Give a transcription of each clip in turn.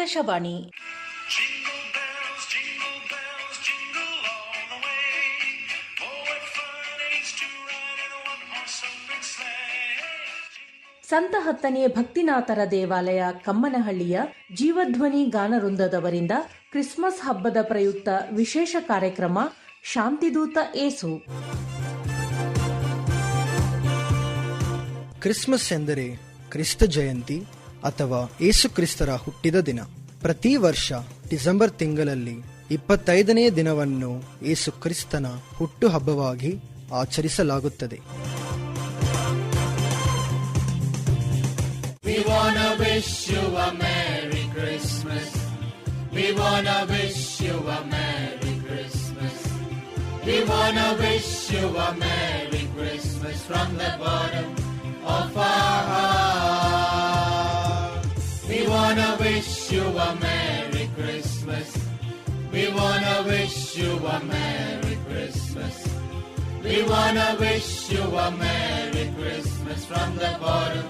ಆಕಾಶವಾಣಿ. ಸಂತ ಹತ್ತನೇ ಭಕ್ತಿನಾಥರ ದೇವಾಲಯ ಕಮ್ಮನಹಳ್ಳಿಯ ಜೀವಧ್ವನಿ ಗಾನವೃಂದದವರಿಂದ ಕ್ರಿಸ್ಮಸ್ ಹಬ್ಬದ ಪ್ರಯುಕ್ತ ವಿಶೇಷ ಕಾರ್ಯಕ್ರಮ ಶಾಂತಿದೂತ ಏಸು. ಕ್ರಿಸ್ಮಸ್ ಎಂದರೆ ಕ್ರಿಸ್ತ ಜಯಂತಿ ಅಥವಾ ಯೇಸುಕ್ರಿಸ್ತರ ಹುಟ್ಟಿದ ದಿನ. ಪ್ರತಿ ವರ್ಷ ಡಿಸೆಂಬರ್ ತಿಂಗಳಲ್ಲಿ 25ನೇ ದಿನವನ್ನು ಯೇಸುಕ್ರಿಸ್ತನ ಹುಟ್ಟು ಹಬ್ಬವಾಗಿ ಆಚರಿಸಲಾಗುತ್ತದೆ. We wanna uh Wanna wish you a Merry Christmas. We wanna wish you a Merry Christmas. We wanna wish you a Merry Christmas from the bottom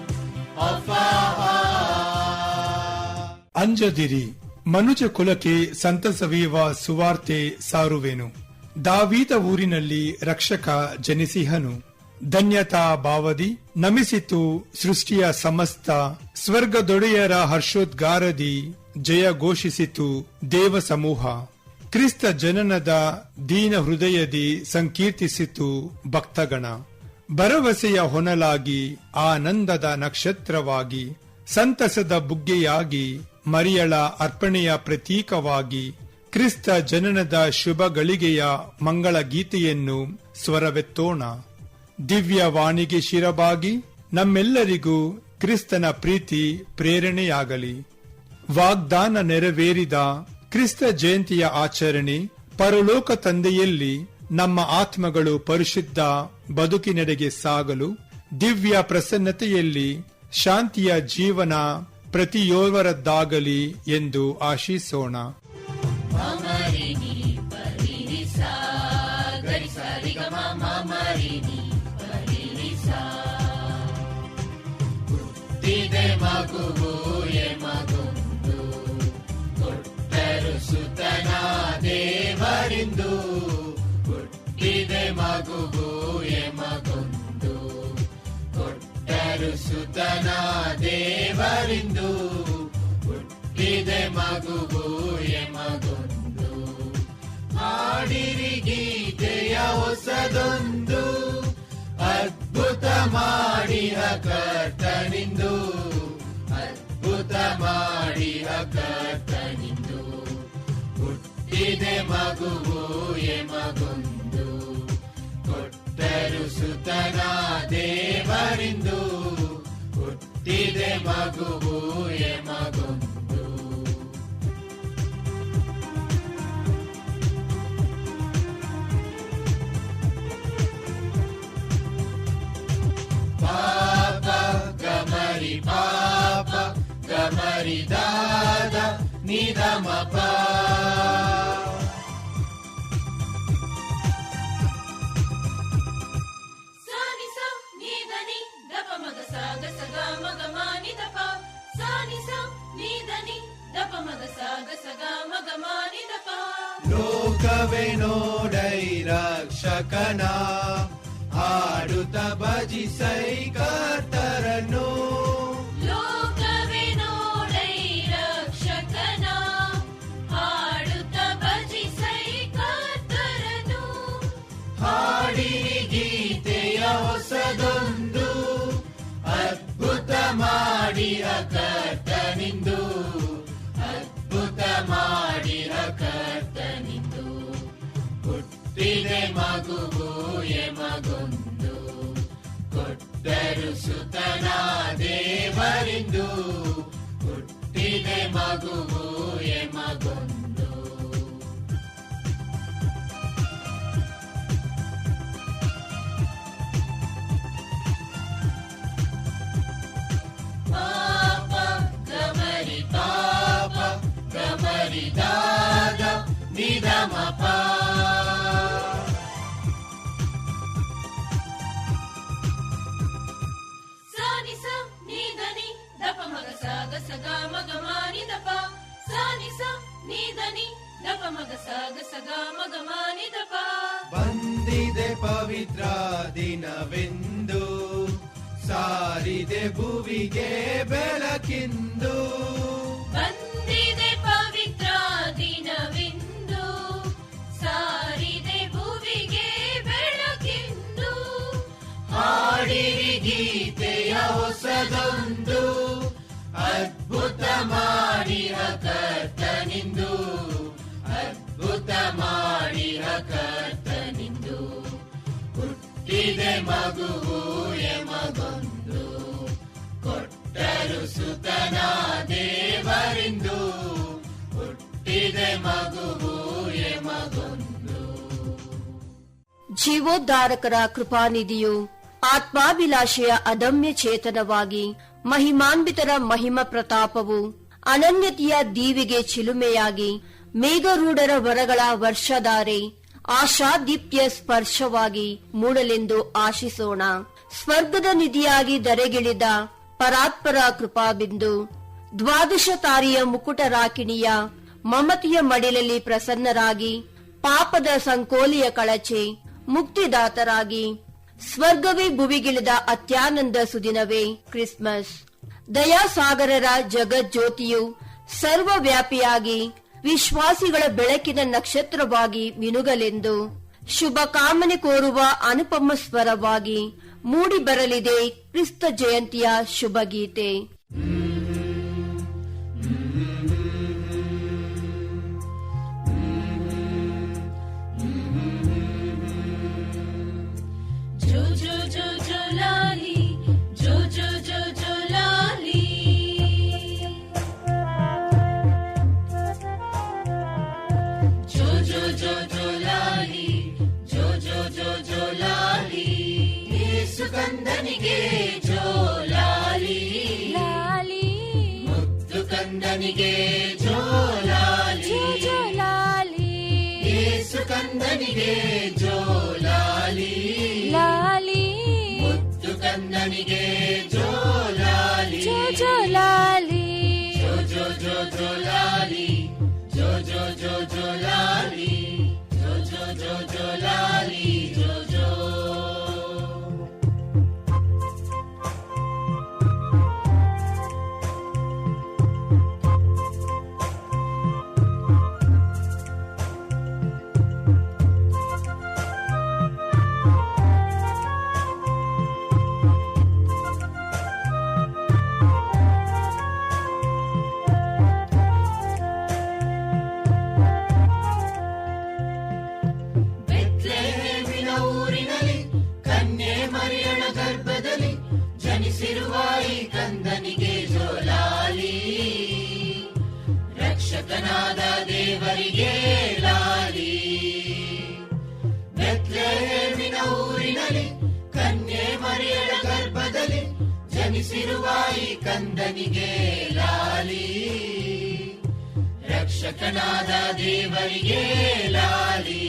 of our heart. ಅಂಜದಿರಿ ಮನುಜ ಕುಲಕ್ಕೆ ಸಂತಸವೀವ ಸುವಾರ್ತೆ ಸಾರುವೆನು ದಾವೀದ ಊರಿನಲ್ಲಿ ರಕ್ಷಕ ಜನಿಸಿಹನು ಧನ್ಯತಾ ಭಾವದಿ, ನಮಿಸಿತು ಸೃಷ್ಟಿಯ ಸಮಸ್ತ, ಸ್ವರ್ಗದೊಡೆಯರ ಹರ್ಷೋದ್ಗಾರದಿ, ಜಯ ಘೋಷಿಸಿತು ದೇವ ಸಮೂಹ. ಕ್ರಿಸ್ತ ಜನನದ ದೀನ ಹೃದಯದಿ ಸಂಕೀರ್ತಿಸಿತು ಭಕ್ತಗಣ. ಭರವಸೆಯ ಹೊನಲಾಗಿ, ಆನಂದದ ನಕ್ಷತ್ರವಾಗಿ, ಸಂತಸದ ಬುಗ್ಗೆಯಾಗಿ, ಮರಿಯಳ ಅರ್ಪಣೆಯ ಪ್ರತೀಕವಾಗಿ, ಕ್ರಿಸ್ತ ಜನನದ ಶುಭ ಗಳಿಗೆಯ ಮಂಗಳ ಗೀತೆಯನ್ನು ಸ್ವರವೆತ್ತೋಣ. ದಿವ್ಯ ವಾಣಿಗೆ ಶಿರಬಾಗಿ, ನಮ್ಮೆಲ್ಲರಿಗೂ ಕ್ರಿಸ್ತನ ಪ್ರೀತಿ ಪ್ರೇರಣೆಯಾಗಲಿ. ವಾಗ್ದಾನ ನೆರವೇರಿದ ಕ್ರಿಸ್ತ ಜಯಂತಿಯ ಆಚರಣೆ ಪರಲೋಕ ತಂದೆಯಲ್ಲಿ ನಮ್ಮ ಆತ್ಮಗಳು ಪರಿಶುದ್ಧ ಬದುಕಿನೆಡೆಗೆ ಸಾಗಲು, ದಿವ್ಯ ಪ್ರಸನ್ನತೆಯಲ್ಲಿ ಶಾಂತಿಯ ಜೀವನ ಪ್ರತಿಯೋರ್ವರದ್ದಾಗಲಿ ಎಂದು ಆಶಿಸೋಣ. ಸುತನ ದೇವರಿಂದು, ಹುಟ್ಟಿದೆ ಮಗುವು ಎಮಗೊಂದು ಮಗೊಂದು ಹಾಡಿರಿ ಗೀತೆಯ ಹೊಸದೊಂದು, ಅದ್ಭುತ ಮಾಡಿಹ ಕರ್ತನಿಂದು, ಅದ್ಭುತ ಮಾಡಿಹ ಕರ್ತನಿಂದು. ಹುಟ್ಟಿದೆ ಮಗುವು ಎ ಮಗೊಂದು ಕೊಟ್ಟರು ಸುತನ ದೇವರಿಂದು ಹುಟ್ಟಿದೆ ಮಗುವು ಎ ಮಗೊಂದು ಪಾಪ ಗಮರಿ ಪಾಪ ಗಮರಿ ದಾದ ನಿಧಮ ಪಾ ಲೋಕವೇ ನೋಡೈ ರಕ್ಷಕನ. ಹಾಡುತ್ತ ಭಜಿಸೈ ಕರ್ತರನ್ನು. ಲೋಕವೇ ನೋಡೈ ರಕ್ಷಕನ. ಹಾಡುತ್ತ ಭಜಿಸೈ ಕರ್ತರನು ಗೀತೆಯ ಹೊಸದೊಂದು ಅದ್ಭುತ ಮಾಡಿರ ಕರ್ತನಿಂದು ಹುಟ್ಟಿದೆ ಮಗುವು ಎ ಮಗೊಂದು ಕೊಟ್ಟರು ಸುತನ ದೇವರಿಂದು ಹುಟ್ಟಿದೆ ಮಗುವು ಎ ಮಗೊಂದು ನೀದನಿ ದಪ ಮಗ ಸಾಗ ಸಗ ಮಗ ಬಂದಿದೆ ಪವಿತ್ರ ದಿನವೆಂದು ಸಾರಿದೆ ಭುವಿಗೆ ಬೆಳಕಿಂದು. ಬಂದಿದೆ ಪವಿತ್ರ ದಿನವೆಂದು ಸಾರಿದೆ ಭುವಿಗೆ ಬೆಳಕಿಂದು. ಹಾಡಿರಿ ಗೀತೆಯ ಹೊಸದೊಂದು. ಕೊಟ್ಟರು ಸುತನ ದೇವರಿಂದು, ಹುಟ್ಟಿದೆ ಜೀವೋದ್ಧಾರಕರ ಕೃಪಾನಿಧಿಯು ಆತ್ಮಾಭಿಲಾಷೆಯ ಅದಮ್ಯ ಚೇತನವಾಗಿ ಮಹಿಮಾನ್ವಿತರ ಮಹಿಮ ಪ್ರತಾಪವು ಅನನ್ಯತೆಯ ದೀವಿಗೆ ಚಿಲುಮೆಯಾಗಿ ಮೇಘರೂಢರ ವರಗಳ ವರ್ಷಧಾರೆ ಆಶಾದೀಪ್ಯ ಸ್ಪರ್ಶವಾಗಿ ಮೂಡಲೆಂದು ಆಶಿಸೋಣ. ಸ್ವರ್ಗದ ನಿಧಿಯಾಗಿ ದರೆಗಿಳಿದ ಪರಾತ್ಪರ ಕೃಪಾಬಿಂದು. ದ್ವಾದಶ ತಾರಿಯ ಮುಕುಟ ರಾಕಿಣಿಯ ಮಮತಿಯ ಮಡಿಲಲ್ಲಿ ಪ್ರಸನ್ನರಾಗಿ ಪಾಪದ ಸಂಕೋಲಿಯ ಕಳಚೆ ಮುಕ್ತಿದಾತರಾಗಿ. ಸ್ವರ್ಗವೇ ಭುವಿಗಿಳಿದ ಅತ್ಯಾನಂದ ಸುದಿನವೇ ಕ್ರಿಸ್ಮಸ್. ದಯಾಸಾಗರರ ಜಗಜ್ಯೋತಿಯು ಸರ್ವವ್ಯಾಪಿಯಾಗಿ ವಿಶ್ವಾಸಿಗಳ ಬೆಳಕಿನ ನಕ್ಷತ್ರವಾಗಿ ಮಿನುಗಲೆಂದು ಶುಭ ಕಾಮನೆ ಕೋರುವ ಅನುಪಮ ಸ್ವರವಾಗಿ ಮೂಡಿ ಬರಲಿದೆ ಕ್ರಿಸ್ತ ಜಯಂತಿಯ ಶುಭ ಕಂದನಿಗೆ ರಕ್ಷಕನಾದ ದೇವರಿಗೆ ಲಾಲಿ.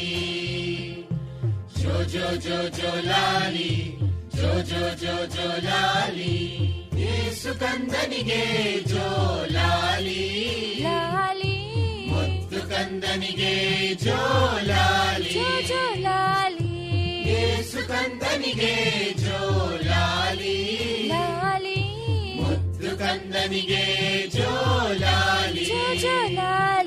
ಜೋ ಜೋ ಜೋ ಜೋ ಲಾಲಿ ಜೋ ಜೋ ಜೋ ಜೋ ಲಾಲಿ. ಯೇಸು ಕಂದನಿಗೆ ಜೋ ಲಾಲಿ. ಲಾಲಿ. ಮುದ್ದು ಕಂದನಿಗೆ ಜೋ ಲಾಲಿ. ಜೋ ಜೋ ಲಾಲಿ. ಯೇಸು ಕಂದನಿಗೆ ಜೋ ಲಾಲಿ. ಲಾಲಿ. ಮುದ್ದು ಕಂದನಿಗೆ ಜೋ ಲಾಲಿ. ಜೋ ಜೋ ಲಾಲಿ.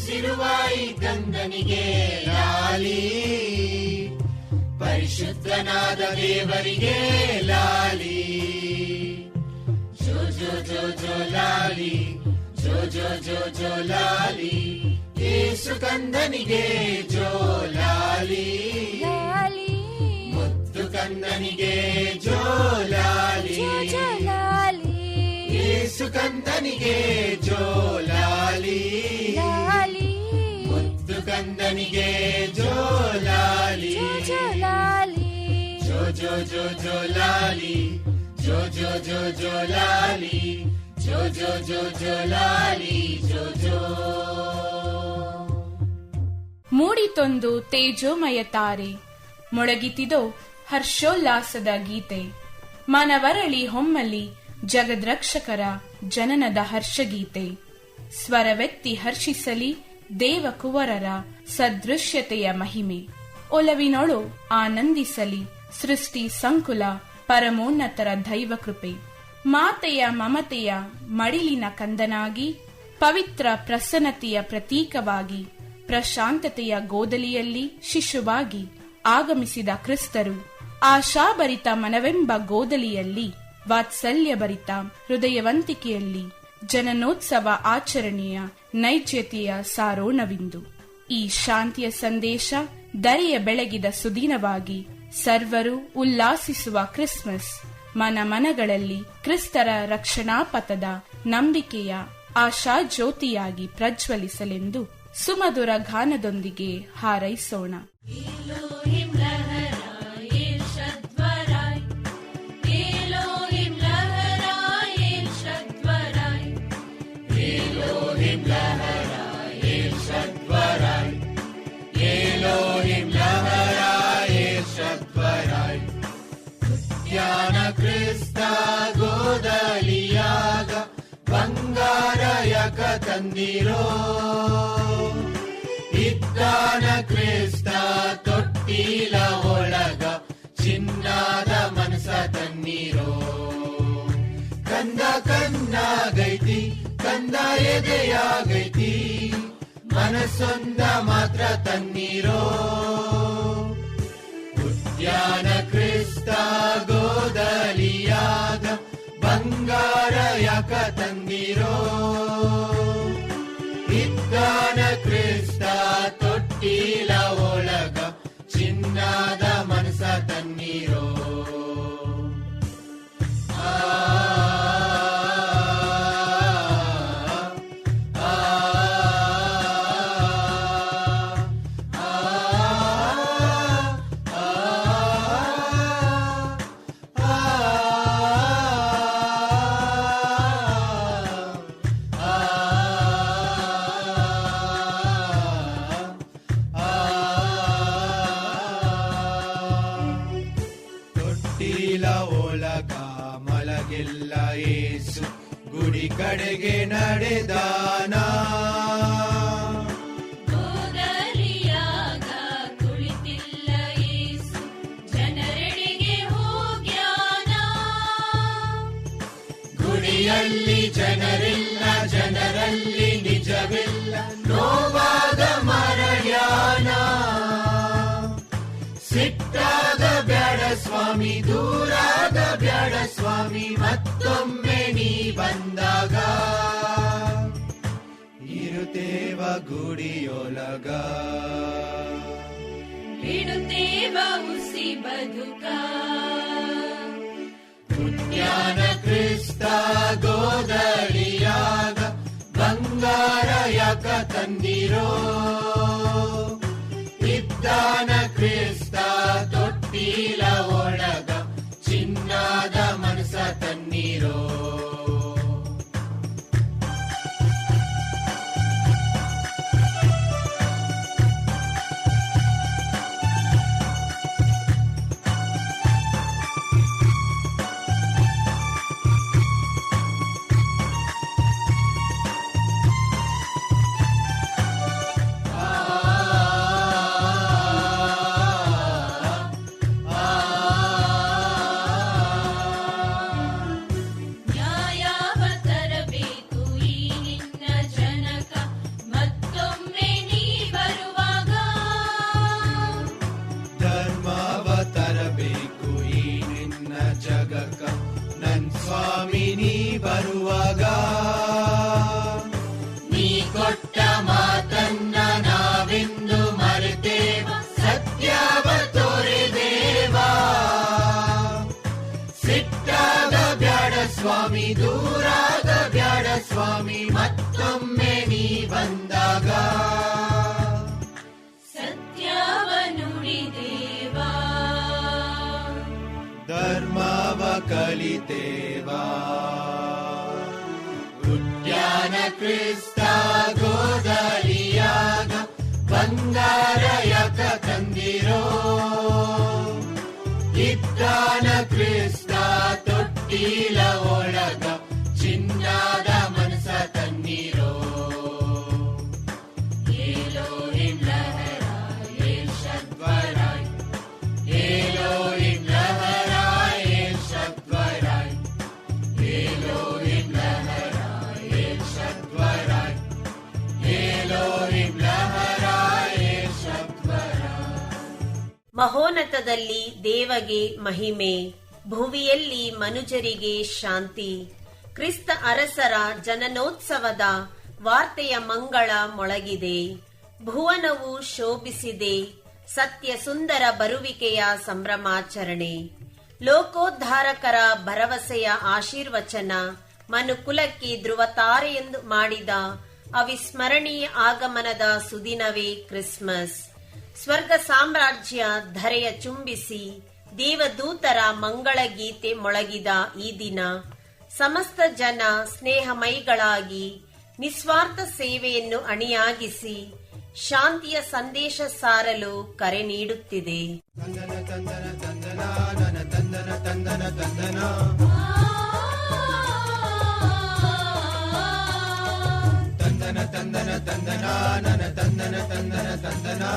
ಜನಿಸಿರುವ ಈ ಗಂಧನಿಗೆ ಲಾಲಿ. ಪರಿಶುದ್ಧನಾದ ದೇವರಿಗೆ ಲಾಲಿ. ಜೋ ಜೋ ಜೋ ಜೋ ಲಾಲಿ. ಜೋ ಜೋ ಜೋ ಜೋ ಲಾಲಿ. ಏಸು ಕಂದನಿಗೆ ಜೋ ಲಾಲಿ. ಲಾಲಿ. ಮುದ್ದು ಕಂದನಿಗೆ ಜೋ ಲಾಲಿ. ಜೋ ಜೋಲಾಲಿ ಲಾಲಿ ಜೋ ಮುದ್ದು ಕಂದನಿಗೆ ಜೋಲಾಲಿ ಜೋ ಜೋ ಲಾಲಿ ಜೋ ಜೋಲಾಲಿ ಜೋ ಜೋ ಜೋ ಜೋಲಾಲಿ ಜೋ ಜೋ ಜೋ ಜೋಲಾಲಿ ಜೋ ಜೋ ಲಾಲಿ ಜೋ ಜೋ ಮೂಡಿತೊಂದು ತೇಜೋಮಯ ತಾರೆ ಮೊಳಗಿತಿದೋ ಹರ್ಷೋಲ್ಲಾಸದ ಗೀತೆ ಮನವರಳಿ ಹೊಮ್ಮಲಿ ಜಗದ್ರಕ್ಷಕರ ಜನನದ ಹರ್ಷಗೀತೆ. ಸ್ವರವೆತ್ತಿ ಹರ್ಷಿಸಲಿ ದೇವಕುವರರ ಸದೃಶ್ಯತೆಯ ಮಹಿಮೆ. ಒಲವಿನೊಳು ಆನಂದಿಸಲಿ ಸೃಷ್ಟಿ ಸಂಕುಲ ಪರಮೋನ್ನತರ ದೈವ ಕೃಪೆ. ಮಾತೆಯ ಮಮತೆಯ ಮಡಿಲಿನ ಕಂದನಾಗಿ, ಪವಿತ್ರ ಪ್ರಸನ್ನತೆಯ ಪ್ರತೀಕವಾಗಿ, ಪ್ರಶಾಂತತೆಯ ಗೋದಲಿಯಲ್ಲಿ ಶಿಶುವಾಗಿ ಆಗಮಿಸಿದ ಕ್ರಿಸ್ತರು. ಆಶಾಭರಿತ ಮನವೆಂಬ ಗೋದಲಿಯಲ್ಲಿ ವಾತ್ಸಲ್ಯಭರಿತ ಹೃದಯವಂತಿಕೆಯಲ್ಲಿ ಜನನೋತ್ಸವ ಆಚರಣೆಯ ನೈಜತೆಯ ಸಾರೋಣವಿಂದು ಈ ಶಾಂತಿಯ ಸಂದೇಶ ದರೆಯ ಬೆಳಗಿದ ಸುದಿನವಾಗಿ ಸರ್ವರು ಉಲ್ಲಾಸಿಸುವ ಕ್ರಿಸ್ಮಸ್ ಮನ ಮನಗಳಲ್ಲಿ ಕ್ರಿಸ್ತರ ರಕ್ಷಣಾ ಪಥದ ನಂಬಿಕೆಯ ಆಶಾ ಜ್ಯೋತಿಯಾಗಿ ಪ್ರಜ್ವಲಿಸಲೆಂದು ಸುಮಧುರ ಗಾನದೊಂದಿಗೆ ಹಾರೈಸೋಣ. ಗೋದಲಿಯಾಗ ಬಂಗಾರಯಕ ತಂದಿರೋ? ಇದ್ದಾನ ಕ್ರಿಸ್ತ ತೊಟ್ಟಿಲ ಒಳಗ ಚಿನ್ನದ ಮನಸ ತನ್ನಿರೋ ಕಂದ ಕಣ್ಣಾಗೈತಿ, ಕಂದ ಎದೆಯಾಗೈತಿ, ಮನಸ್ಸೊಂದ ಮಾತ್ರ ತನ್ನಿರೋ ಉದ್ಯಾನ ಕ್ರಿಸ್ತ ಗೋದಲಿಯಾಗ ಬಂಗಾರ ತಂದಿರೋ? ಇದ್ದಾನ ಕ್ರಿಸ್ತ ತೊಟ್ಟಿಲ ಒಳಗ ಚಿನ್ನಾದ ಮನಸ ತನ್ನೀರೋ ಆ ಬಂದಾಗ ಇರುತ್ತೇವ ಗುಡಿಯೊಳಗ. ಇಡುತ್ತೇವ ಉಸಿ ಬದುಕ. ಉದ್ಯಾನ ಕ್ರಿಸ್ತ ಗೋದರಿಯಾಗ ಬಂಗಾರ ಯಾಕ ತಂದಿರೋ? ಇದ್ದಾನ ಕ್ರಿಸ್ತ ತೊಟ್ಟಿಲ ಒಳಗ ಚಿನ್ನಾದ ಮನಸ ತನ್ನೀರೋ ಕಲಿತೇವಾ ಉದ್ಯಾನ ಕ್ರಿಸ್ತ ಗೋದಲಿಯಾಗ ಬಂಗಾರ ಯಾಕ ತಂದಿರೋ. ಇದ್ದಾನ ಕ್ರಿಸ್ತ ತೊಟ್ಟಿಲ ಒಳಗ ಮಹೋನ್ನತದಲ್ಲಿ ದೇವಗೆ ಮಹಿಮೆ, ಭುವಿಯಲ್ಲಿ ಮನುಜರಿಗೆ ಶಾಂತಿ. ಕ್ರಿಸ್ತ ಅರಸರ ಜನನೋತ್ಸವದ ವಾರ್ತೆಯ ಮಂಗಳ ಮೊಳಗಿದೆ. ಭುವನವು ಶೋಭಿಸಿದೆ. ಸತ್ಯ ಸುಂದರ ಬರುವಿಕೆಯ ಸಂಭ್ರಮಾಚರಣೆ. ಲೋಕೋದ್ಧಾರಕರ ಭರವಸೆಯ ಆಶೀರ್ವಚನ, ಮನುಕುಲಕ್ಕೆ ಧ್ರುವತಾರೆಯೆಂದು ಮಾಡಿದ ಅವಿಸ್ಮರಣೀಯ ಆಗಮನದ ಸುದಿನವೇ ಕ್ರಿಸ್ಮಸ್. ಸ್ವರ್ಗ ಸಾಮ್ರಾಜ್ಯ ಧರೆಯ ಚುಂಬಿಸಿ ದೇವದೂತರ ಮಂಗಳ ಗೀತೆ ಮೊಳಗಿದ ಈ ದಿನ. ಸಮಸ್ತ ಜನ ಸ್ನೇಹಮೈಗಳಾಗಿ ನಿಸ್ವಾರ್ಥ ಸೇವೆಯನ್ನು ಅಣಿಯಾಗಿಸಿ ಶಾಂತಿಯ ಸಂದೇಶ ಸಾರಲು ಕರೆ ನೀಡುತ್ತಿದೆ. தந்தனா நன தந்தன தந்தன தந்தனா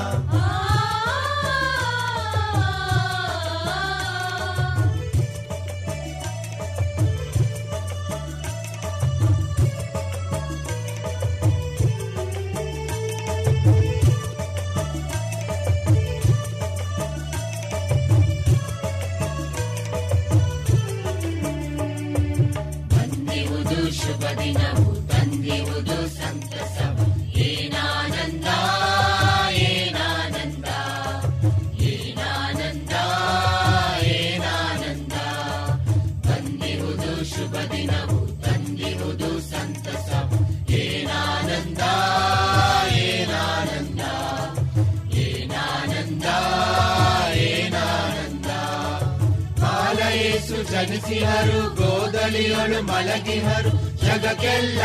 ಬಾಲಯೇಸು ಗೋದಲಿಯಳು ಮಲಗಿಹರು ಜಗಕ್ಕೆಲ್ಲ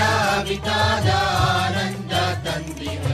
ಆನಂದ ತಂದಿಹರು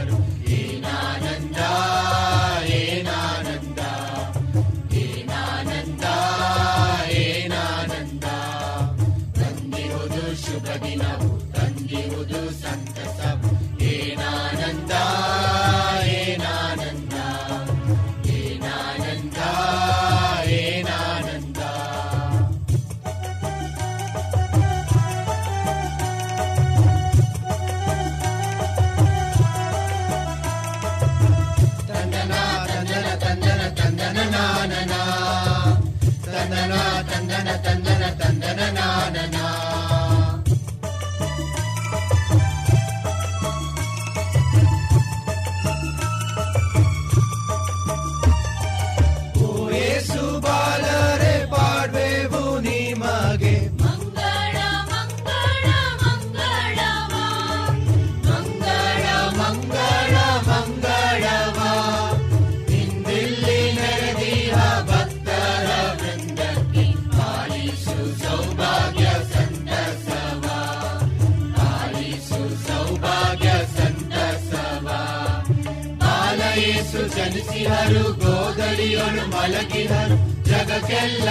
ಜನಿಸಿಹರು ಗೋದಲಿಯೊಳು ಮಲಗಿಹರು ಜಗಕ್ಕೆಲ್ಲ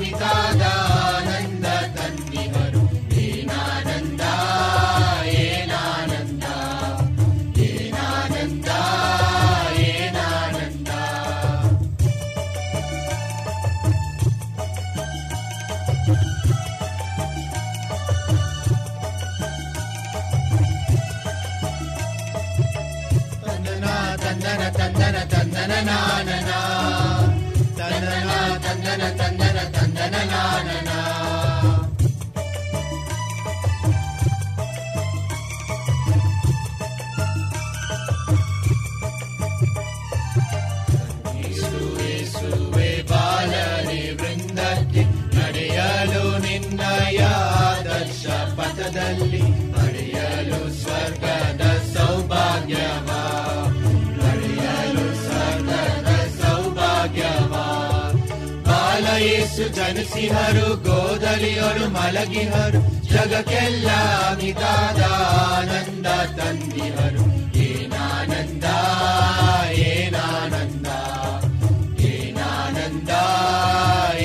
ಮಿತಾದ தந்தன தந்தன தந்தன நான ಜನಿಸಿಹರು ಗೋದಲಿಯರು, ಮಲಗಿಹರು, ಜಗಕ್ಕೆಲ್ಲ ಆನಂದ ತಂದಿಹರು. ಏನಾನಂದ ಏನಾನಂದ ಏನಾನಂದ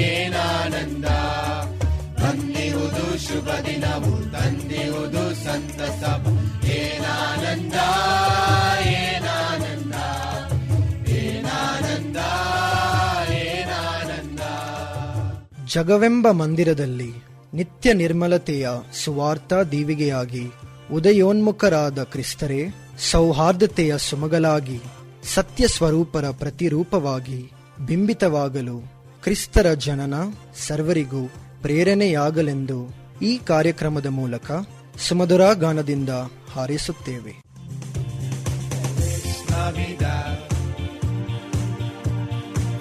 ಏನಾನಂದ ಬಂದಿರುವುದು ಶುಭ ದಿನವು ತಂದಿರುವುದು ಸಂತಸ ಜಗವೆಂಬ ಮಂದಿರದಲ್ಲಿ ನಿತ್ಯ ನಿರ್ಮಲತೆಯ ಸುವಾರ್ಥ ದೀವಿಗೆಯಾಗಿ ಉದಯೋನ್ಮುಖರಾದ ಕ್ರಿಸ್ತರೇ, ಸೌಹಾರ್ದತೆಯ ಸುಮಗಲಾಗಿ ಸತ್ಯ ಸ್ವರೂಪರ ಪ್ರತಿರೂಪವಾಗಿ ಬಿಂಬಿತವಾಗಲು ಕ್ರಿಸ್ತರ ಜನನ ಸರ್ವರಿಗೂ ಪ್ರೇರಣೆಯಾಗಲೆಂದು ಈ ಕಾರ್ಯಕ್ರಮದ ಮೂಲಕ ಸುಮಧುರ ಗಾನದಿಂದ ಹಾರೈಸುತ್ತೇವೆ.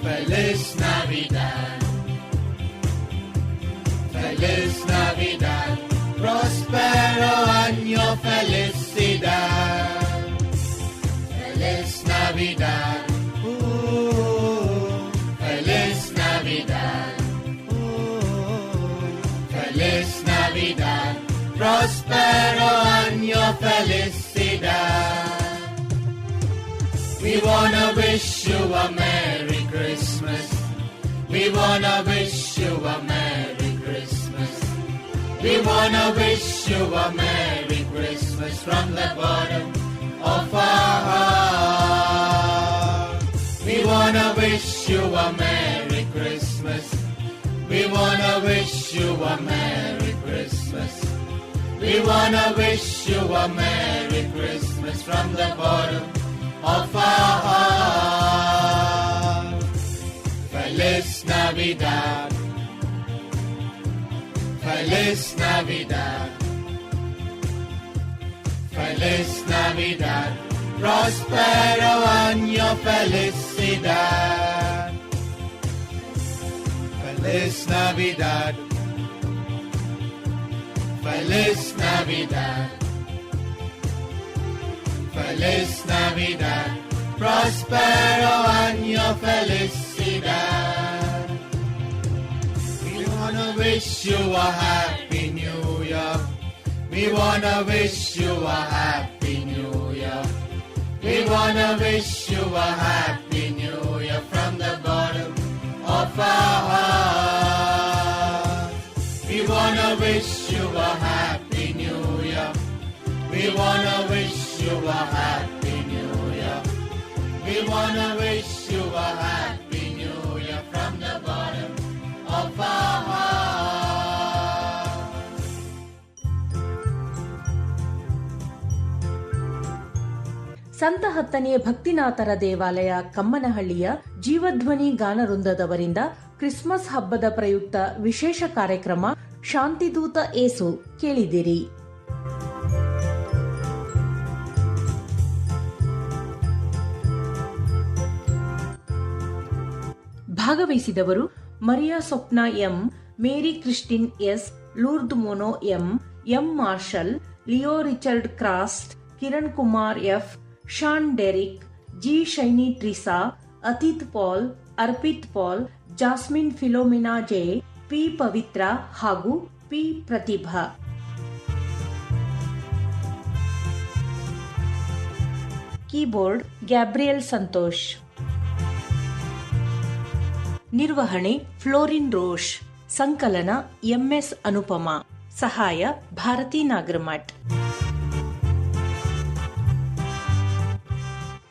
Feliz Navidad. Feliz Navidad. Prospero año felicidad. Feliz Navidad. Uh, Feliz Navidad. Uh, Feliz Navidad. Prospero año felicidad. We wanna wish you a Merry Christmas. We wanna wish you a Merry. We wanna wish you a Merry Christmas from the bottom of our heart. We wanna wish you a Merry Christmas. We wanna wish you a Merry Christmas. We wanna wish you a Merry Christmas from the bottom of our heart. Feliz Navidad. Feliz Navidad. Feliz Navidad. Prospero año felicidad. Feliz Navidad. Feliz Navidad. Feliz Navidad. Prospero año felicidad. Wish you a happy new year. We wanna wish you a happy new year. We wanna wish you a happy new year from the bottom of our heart. We wanna wish you a happy new year. We wanna wish you a happy new year. We wanna wish ಸಂತ ಹತ್ತನೆಯ ಭಕ್ತಿನಾಥರ ದೇವಾಲಯ ಕಮ್ಮನಹಳ್ಳಿಯ ಜೀವಧ್ವನಿ ಗಾನವೃಂದದವರಿಂದ Christmas ಹಬ್ಬದ ಪ್ರಯುಕ್ತ ವಿಶೇಷ ಕಾರ್ಯಕ್ರಮ ಶಾಂತಿದೂತ ಏಸು ಕೇಳಿದಿರಿ ಭಾಗವಹಿಸಿದವರು Maria Swapna M, Mary Christine S, Lourdes Mono M M Marshal, Leo Richard Crast, Kiran Kumar F Shaan Derick G Shiny Trisa Atith Paul Arpit Paul Jasmine Philomena J P Pavithra ಹಾಗೂ P Prathibha keyboard Gabriel Santosh ನಿರ್ವಹಣೆ fluorine Rosh ಸಂಕಲನ MS ಅನುಪಮ ಸಹಾಯ ಭಾರತಿ ನಾಗರಮಠ್